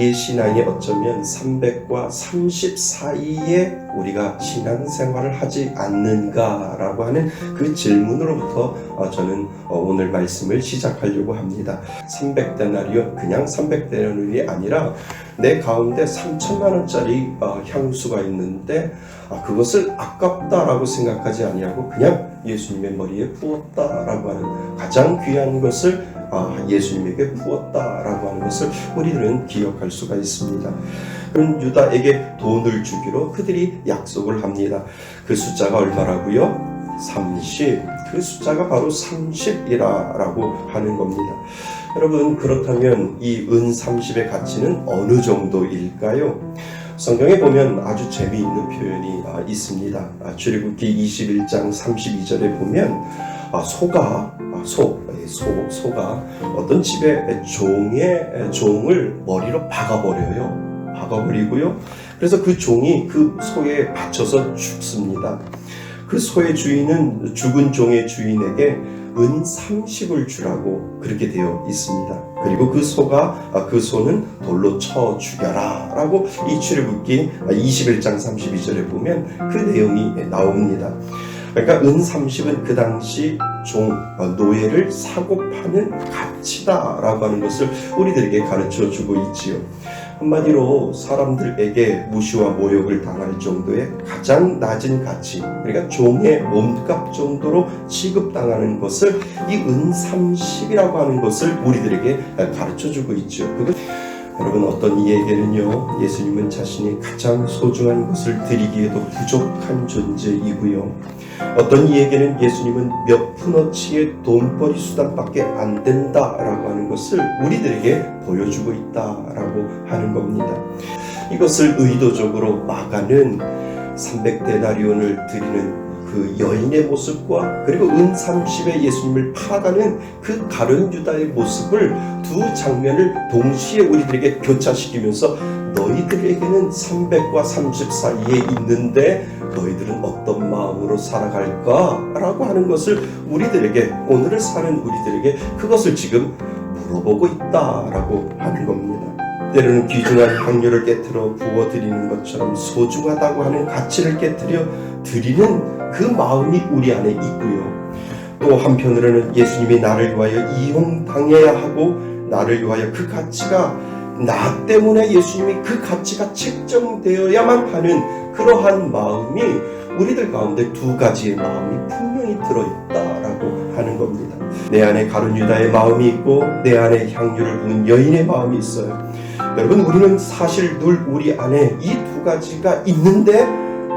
우리의 신앙이 어쩌면 300과 30 사이에 우리가 신앙생활을 하지 않는가라고 하는 그 질문으로부터 어, 저는 어, 오늘 말씀을 시작하려고 합니다. 300데나리온 그냥 300데나리온이 아니라 내 가운데 3천만 원짜리 어, 향수가 있는데 아, 그것을 아깝다라고 생각하지 아니하고 그냥 예수님의 머리에 부었다라고 하는 가장 귀한 것을 아, 예수님에게 부었다라고 하는 것을 우리들은 기억할 수가 있습니다. 그럼 유다에게 돈을 주기로 그들이 약속을 합니다. 그 숫자가 얼마라고요? 30. 그 숫자가 바로 30이라라고 하는 겁니다. 여러분 그렇다면 이 은 30의 가치는 어느 정도일까요? 성경에 보면 아주 재미있는 표현이 아, 있습니다. 아, 출애굽기 21장 32절에 보면 아, 소가 아, 소, 예, 소, 소가 어떤 집에 종의 종을 머리로 박아버려요. 박아버리고요. 그래서 그 종이 그 소에 받쳐서 죽습니다. 그 소의 주인은 죽은 종의 주인에게 은 30을 주라고 그렇게 되어 있습니다. 그리고 그 소가 아, 그 소는 돌로 쳐 죽여라라고 이 출애굽기 21장 32절에 보면 그 내용이 나옵니다. 그러니까 은 30은 그 당시 종 어, 노예를 사고 파는 가치다라고 하는 것을 우리들에게 가르쳐 주고 있지요. 한마디로 사람들에게 무시와 모욕을 당할 정도의 가장 낮은 가치, 그러니까 종의 몸값 정도로 취급당하는 것을 이 은 30이라고 하는 것을 우리들에게 가르쳐 주고 있죠. 여러분 어떤 이에게는요 예수님은 자신이 가장 소중한 것을 드리기에도 부족한 존재이고요. 어떤 이에게는 예수님은 몇 푼어치의 돈벌이 수단밖에 안 된다라고 하는 것을 우리들에게 보여주고 있다라고 하는 겁니다. 이것을 의도적으로 막아는 300데나리온을 드리는 그 여인의 모습과 그리고 은 30의 예수님을 팔아가는 그 가룟 유다의 모습을 두 장면을 동시에 우리들에게 교차시키면서 너희들에게는 300과 30 사이에 있는데 너희들은 어떤 마음으로 살아갈까? 라고 하는 것을 우리들에게 오늘을 사는 우리들에게 그것을 지금 물어보고 있다라고 하는 겁니다. 때로는 귀중한 향료를 깨뜨려 부어드리는 것처럼 소중하다고 하는 가치를 깨뜨려 드리는 그 마음이 우리 안에 있고요. 또 한편으로는 예수님이 나를 위하여 이용당해야 하고 나를 위하여 그 가치가 나 때문에 예수님이 그 가치가 책정되어야만 하는 그러한 마음이 우리들 가운데 두 가지의 마음이 분명히 들어있다라고 하는 겁니다. 내 안에 가룟 유다의 마음이 있고 내 안에 향유를 부은 여인의 마음이 있어요. 여러분 우리는 사실 늘 우리 안에 이 두 가지가 있는데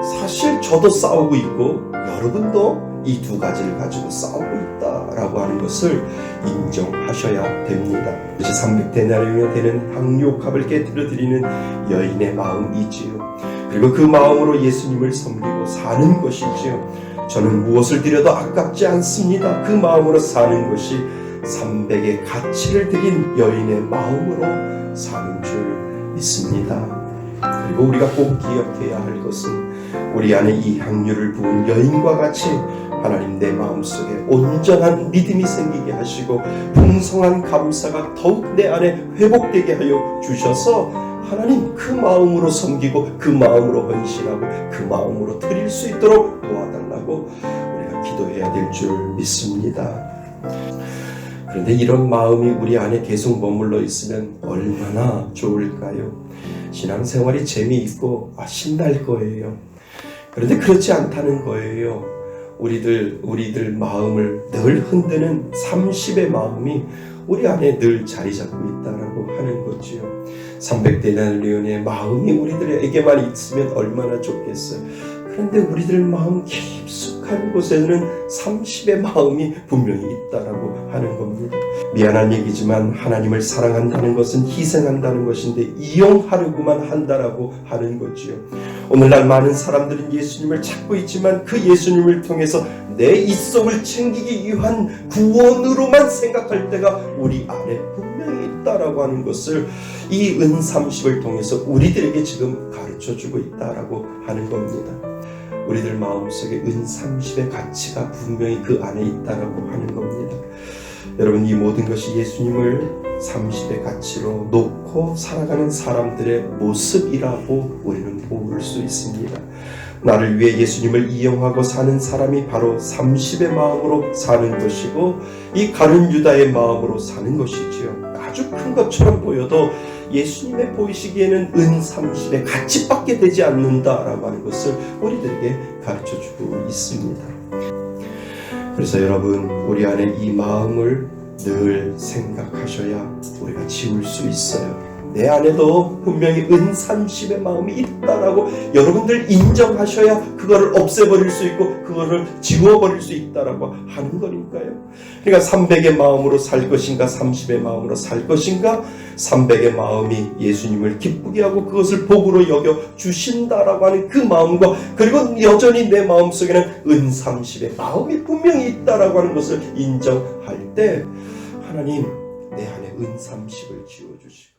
사실 저도 싸우고 있고 여러분도 이 두 가지를 가지고 싸우고 있다라고 하는 것을 인정하셔야 됩니다. 이제 300데나리온이 되는 향료값을 깨뜨려 드리는 여인의 마음이지요. 그리고 그 마음으로 예수님을 섬기고 사는 것이지요. 저는 무엇을 드려도 아깝지 않습니다. 그 마음으로 사는 것이 300의 가치를 드린 여인의 마음으로 사는 줄 믿습니다. 그리고 우리가 꼭 기억해야 할 것은 우리 안에 이 향유를 부은 여인과 같이 하나님 내 마음속에 온전한 믿음이 생기게 하시고 풍성한 감사가 더욱 내 안에 회복되게 하여 주셔서 하나님 그 마음으로 섬기고 그 마음으로 헌신하고 그 마음으로 드릴 수 있도록 도와달라고 우리가 기도해야 될 줄 믿습니다. 그런데 이런 마음이 우리 안에 계속 머물러 있으면 얼마나 좋을까요? 신앙생활이 재미있고 아, 신날 거예요. 그런데 그렇지 않다는 거예요. 우리들 우리들 마음을 늘 흔드는 30의 마음이 우리 안에 늘 자리 잡고 있다라고 하는 거지요. 300데나리온의 마음이 우리들에게만 있으면 얼마나 좋겠어요. 그런데 우리들 마음 깊숙한 곳에는 30의 마음이 분명히 있다라고 하는 겁니다. 미안한 얘기지만 하나님을 사랑한다는 것은 희생한다는 것인데 이용하려고만 한다라고 하는 거지요. 오늘날 많은 사람들은 예수님을 찾고 있지만 그 예수님을 통해서 내 입속을 챙기기 위한 구원으로만 생각할 때가 우리 안에 분명히 있다라고 하는 것을 이은 30을 통해서 우리들에게 지금 가르쳐 주고 있다라고 하는 겁니다. 우리들 마음속에 은 30의 가치가 분명히 그 안에 있다라고 하는 겁니다. 여러분 이 모든 것이 예수님을 30의 가치로 놓고 살아가는 사람들의 모습이라고 우리는 볼수 있습니다. 나를 위해 예수님을 이용하고 사는 사람이 바로 30의 마음으로 사는 것이고 이 가룟 유다의 마음으로 사는 것이지요. 아주 큰 것처럼 보여도 예수님의 보이시기에는 은 30의 가치밖에 되지 않는다라고 하는 것을 우리들에게 가르쳐 주고 있습니다. 그래서 여러분 우리 안에 이 마음을 늘 생각하셔야 우리가 지울 수 있어요. 내 안에도 분명히 은 30의 마음이 있다라고 여러분들 인정하셔야 그거를 없애버릴 수 있고 그거를 지워버릴 수 있다라고 하는 거니까요. 그러니까 300의 마음으로 살 것인가 30의 마음으로 살 것인가 300의 마음이 예수님을 기쁘게 하고 그것을 복으로 여겨 주신다라고 하는 그 마음과 그리고 여전히 내 마음속에는 은 30의 마음이 분명히 있다라고 하는 것을 인정할 때 하나님 내 안에 은 30을 지워 주시고